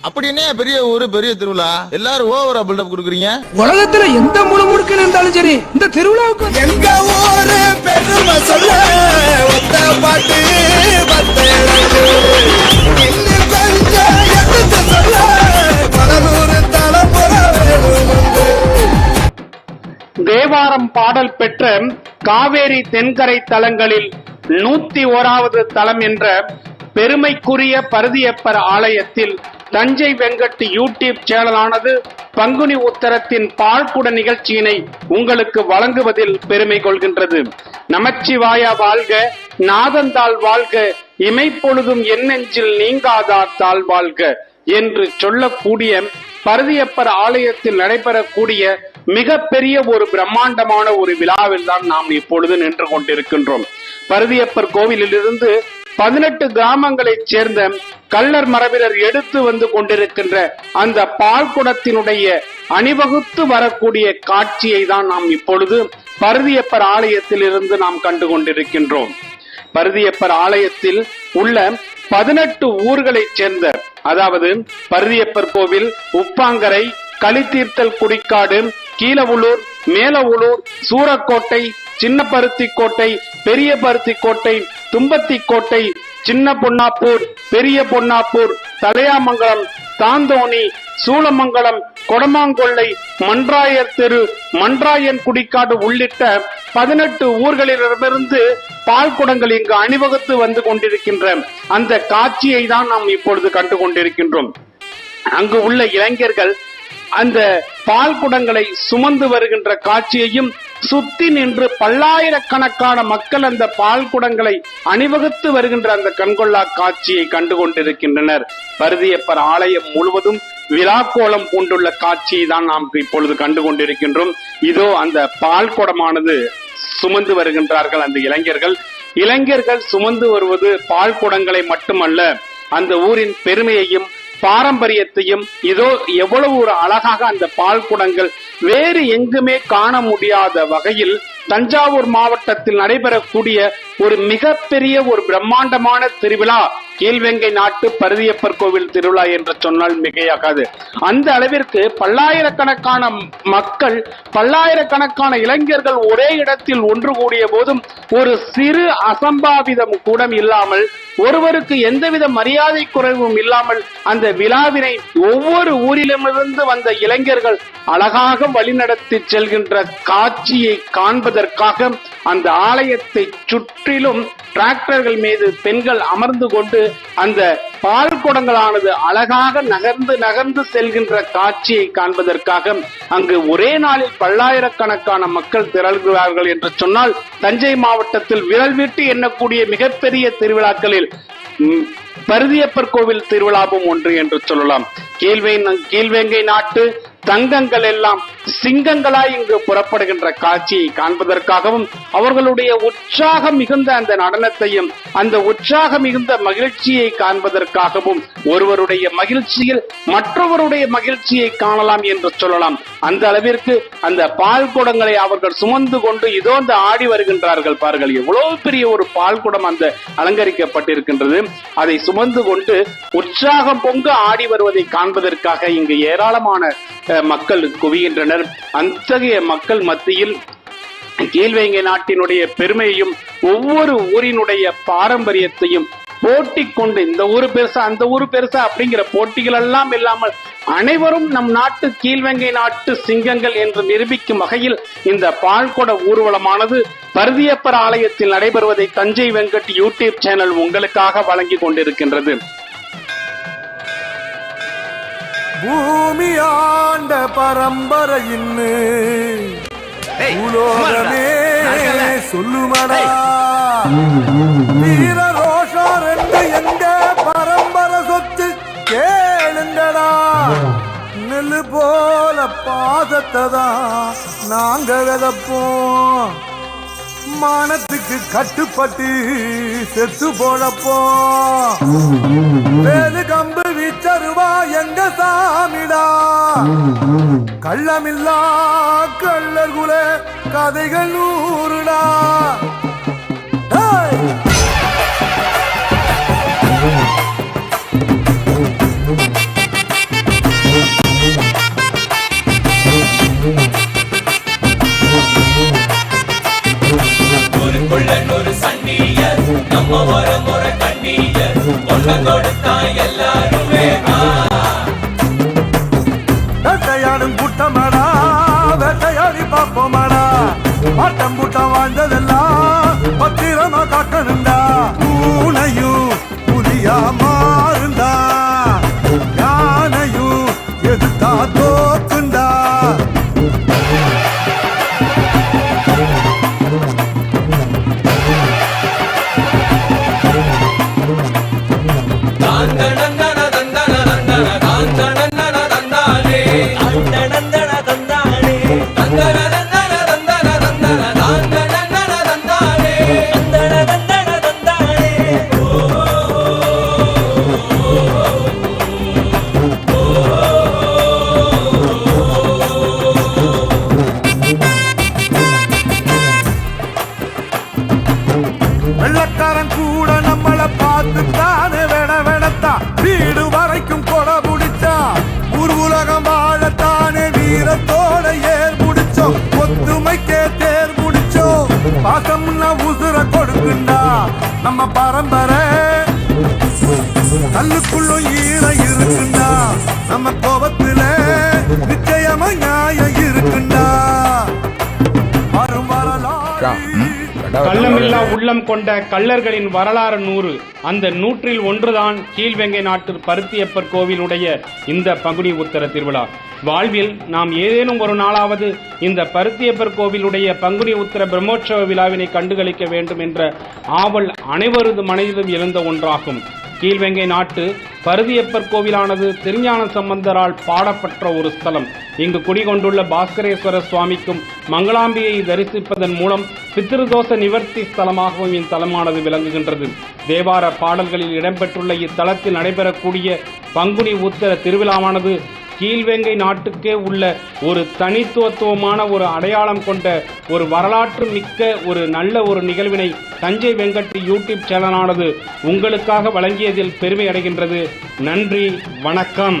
அப்படின்னே பெரிய ஊரு பெரிய திருவிழா. எல்லாரும் ஓவரா பில்டப் கொடுக்குறீங்க? உலகத்துல எந்த முழு முடுக்குன்னு இருந்தாலும் சரி இந்த திருவிழாவுக்கு எங்க ஊரு பெருமை சொல்ல ஒத்த பாட்டு தேவாரம் பாடல் பெற்ற காவேரி தென்கரை தலங்களில் நூத்தி ஓராவது தலம் என்ற பெருமைக்குரிய பருதியப்பர் ஆலயத்தில் தஞ்சை வெங்கட் யூடியூப் சேனலானது பங்குனி உத்தரத்தின் பாழ்குட நிகழ்ச்சியினை உங்களுக்கு வழங்குவதில் பெருமை கொள்கின்றது. நமச்சிவாயா வாழ்க நாதந்தாள் வாழ்க இமைப்பொழுதும் எண்ணெஞ்சில் நீங்காதார் தாழ் வாழ்க என்று சொல்லக்கூடிய பரதியப்பர் ஆலயத்தில் நடைபெறக்கூடிய மிகப்பெரிய ஒரு பிரம்மாண்டமான ஒரு விழாவில் தான் நாம் இப்பொழுது நின்று கொண்டிருக்கின்றோம். பரதியப்பர் கோவிலிலிருந்து பதினெட்டு கிராமங்களைச் சேர்ந்த கள்ளர் மரபினர் எடுத்து வந்து கொண்டிருக்கின்ற அந்த பால்குடத்தினுடைய அணிவகுத்து வரக்கூடிய காட்சியை தான் நாம் இப்பொழுது பருதியப்பர் ஆலயத்தில் இருந்து நாம் கண்டு கொண்டிருக்கின்றோம். பருதியப்பர் ஆலயத்தில் உள்ள பதினெட்டு ஊர்களைச் சேர்ந்த அதாவது பருதியப்பர் கோவில் உப்பாங்கரை களித்தீர்த்தல் குடிக்காடு கீழவுளூர் மேலவுளூர் சூரக்கோட்டை சின்ன பருத்தி கோட்டை பெரிய பருத்தி கோட்டை தும்பத்திக்கோட்டை சின்ன பொன்னாப்பூர் பெரிய பொன்னாப்பூர் தலையாமங்கலம் தாந்தோணி சூளமங்கலம் கொடமாங்கொள்ளை மன்றாயர் தெரு மன்றாயன் குடிக்காடு உள்ளிட்ட பதினெட்டு ஊர்களிடமிருந்து பால் குடங்கள் இங்கு அணிவகுத்து வந்து கொண்டிருக்கின்ற அந்த காட்சியை தான் நாம் இப்பொழுது கண்டு கொண்டிருக்கின்றோம். அங்கு உள்ள இளைஞர்கள் அந்த பால் குடங்களை சுமந்து வருகின்ற காட்சியையும் சுத்தி நின்று பல்லாயிரக்கணக்கான மக்கள் அந்த பால் குடங்களை அணிவகுத்து வருகின்ற அந்த கண்கொள்ளா காட்சியை கண்டு கொண்டிருக்கின்றனர் பருதியப்பர் ஆலயம் முழுவதும் விழாக்கோலம் பூண்டுள்ள காட்சியை தான் நாம் இப்பொழுது கண்டு கொண்டிருக்கின்றோம் இதோ அந்த பால் குடமானது சுமந்து வருகின்றார்கள் அந்த இளைஞர்கள். இளைஞர்கள் சுமந்து வருவது பால் குடங்களை மட்டுமல்ல அந்த ஊரின் பெருமையையும் பாரம்பரியத்தையும் இதோ எவ்வளவு ஒரு அழகாக அந்த பால் குடங்கள் வேறு எங்குமே காண முடியாத வகையில் தஞ்சாவூர் மாவட்டத்தில் நடைபெறக்கூடிய ஒரு மிகப்பெரிய ஒரு பிரம்மாண்டமான திருவிழா கீழ்வெங்கை நாட்டு பருதியப்பர் கோவில் திருவிழா என்று சொன்னால் மிகையாகாது. அந்த அளவிற்கு பல்லாயிரக்கணக்கான மக்கள் பல்லாயிரக்கணக்கான இளைஞர்கள் ஒரே இடத்தில் ஒன்று கூடிய போதும் ஒரு சிறு அசம்பாவிதம் கூட இல்லாமல் ஒருவருக்கு எந்தவித மரியாதை குறைவும் இல்லாமல் அந்த விழாவினை ஒவ்வொரு ஊரிலுமிருந்து வந்த இளைஞர்கள் அழகாக வழிநடத்தி செல்கின்ற காட்சியை செய்வதற்காக அந்த ஆலயத்தை சுற்றிலும் டிராக்டர்கள் மீது பெண்கள் அமர்ந்து கொண்டு அந்த பால் குடங்களானது அழகாக நகர்ந்து நகர்ந்து செல்கின்ற காட்சியை காண்பதற்காக அங்கு ஒரே நாளில் பல்லாயிரக்கணக்கான மக்கள் திரள்கிறார்கள் என்று சொன்னால் தஞ்சை மாவட்டத்தில் விரல் விட்டு எண்ணக்கூடிய மிகப்பெரிய திருவிழாக்களில் பருதியப்பர் கோவில் திருவிழாவும் ஒன்று என்று சொல்லலாம். கீழ்வே கீழ்வேங்கை நாட்டு தங்கங்கள் எல்லாம் சிங்கங்களாய் இங்கு புறப்படுகின்ற காட்சியை காண்பதற்காகவும் அவர்களுடைய உற்சாகம் மிகுந்த அந்த நடனத்தையும் அந்த உற்சாகம் மிகுந்த மகிழ்ச்சியை காண்பதற்காகவும் ஒருவருடைய மகிழ்ச்சியில் மற்றவருடைய மகிழ்ச்சியை காணலாம் என்று சொல்லலாம். அந்த அளவிற்கு அந்த பால் குடங்களை அவர்கள் சுமந்து கொண்டு இதோ அந்த ஆடி வருகின்றார்கள் பாருங்கள். எவ்வளவு பெரிய ஒரு பால் குடம் அந்த அலங்கரிக்கப்பட்டிருக்கின்றது. அதை சுமந்து கொண்டு உற்சாகம் பொங்க ஆடி வருவதை காண்பதற்காக இங்கு ஏராளமான மக்கள் குவிகின்றனர். அத்தகைய மக்கள் மத்தியில் கீழ்வேங்கை நாட்டினுடைய பெருமையையும் ஒவ்வொரு ஊரினுடைய பாரம்பரியத்தையும் போட்டி கொண்டு இந்த ஊர் பெருசா அந்த ஊர் பெருசா அப்படிங்கிற போட்டிகள் எல்லாம் இல்லாமல் அனைவரும் நம் நாட்டு கீழ்வெங்கை நாட்டு சிங்கங்கள் என்று நிரூபிக்கும் வகையில் இந்த பால்குட ஊர்வலமானது பருதியப்பர் ஆலயத்தில் நடைபெறுவதை தஞ்சை வெங்கட் யூடியூப் சேனல் உங்களுக்காக வழங்கி கொண்டிருக்கின்றது. பூமி ஆண்ட பரம்பரையின்னு உலோகமே சொல்லுமடா. வீர ரோஷம் ரெண்டு எங்க பரம்பரை சொத்து கேளுங்கடா. நெல்லு போல பாதத்தை தான் நாங்க விதப்போம். மானத்துக்கு கட்டுப்பட்டு செத்து போழப்போம் வேலு கம்பு எங்க சாமிடா? கள்ளமில்லா கள்ளர்குல கதைகள் நூறுடா. கடும் கூட்டமாடா. வேட்டையாடி பார்ப்போமாடா. ஆட்டம் கூட்டம் வாழ்ந்ததெல்லாம் பத்திரமா காக்கணும்டா. இருக்குண்டா நம்ம பரம்பரை. கல்லுக்குள்ளும் ஈழ இருக்குண்டா. நம்ம கோபத்துல நிச்சயமா நியாயம் இருக்குண்டா. வரும் வரலாம் கள்ளமில்லா உள்ளம் கொண்ட கள்ளர்களின் வரலாறு நூறு. அந்த நூற்றில் ஒன்றுதான் கீழ்வெங்கை நாட்டு பருத்தியப்பர் கோவிலுடைய இந்த பங்குனி உத்தர திருவிழா. வாழ்வில் நாம் ஏதேனும் ஒரு நாளாவது இந்த பருத்தியப்பர் கோவிலுடைய பங்குனி உத்தர பிரம்மோற்சவ விழாவினை கண்டுகளிக்க வேண்டும் என்ற ஆவல் அனைவரது மனதிலும் எழுந்த ஒன்றாகும். கீழ்வெங்கை நாட்டு பருதியப்பர் கோவிலானது திருஞான சம்பந்தரால் பாடப்பட்ட ஒரு ஸ்தலம். இங்கு குடிகொண்டுள்ள பாஸ்கரேஸ்வர சுவாமிக்கும் மங்களாம்பியை தரிசிப்பதன் மூலம் பித்திருதோஷ நிவர்த்தி ஸ்தலமாகவும் இத்தலமானது விளங்குகின்றது. தேவார பாடல்களில் இடம்பெற்றுள்ள இத்தலத்தில் நடைபெறக்கூடிய பங்குனி உத்தர திருவிழாவானது கீழ்வெங்கை நாட்டுக்கே உள்ள ஒரு தனித்துவத்துவமான ஒரு அடையாளம் கொண்ட ஒரு வரலாற்று மிக்க ஒரு நல்ல ஒரு நிகழ்வினை தஞ்சை வெங்கட் யூடியூப் சேனலானது உங்களுக்காக வழங்கியதில் பெருமை அடைகின்றது. நன்றி வணக்கம்.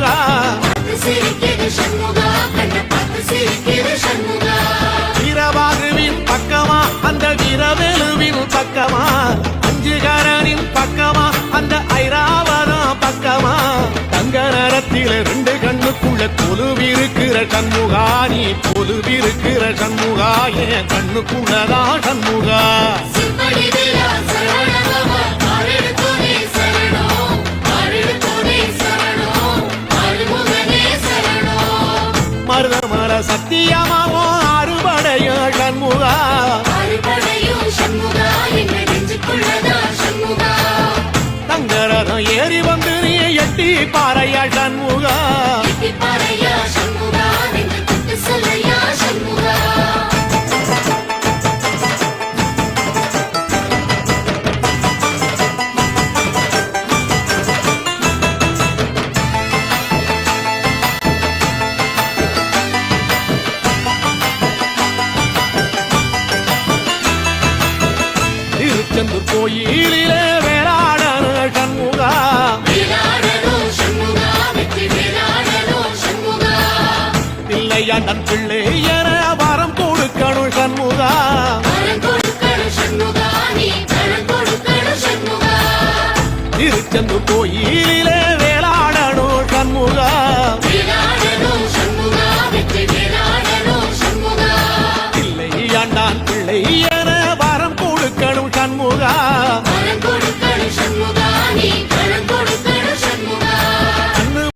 ஆறுமுகனே சரணம் மருத மர சத்தியமாவோ அறுபடைய கண்முகா தங்கரதம் ஏறி வந்து நீ எட்டி பாறையா கண்முகா கோயிலிலே வேளாடன கண்முகா பிள்ளையாண்டன் பிள்ளை என வரம் கொடுக்கணும் சண்முகா. திருச்செந்தூர் கோயிலிலே வேளாடணும் கண்முகா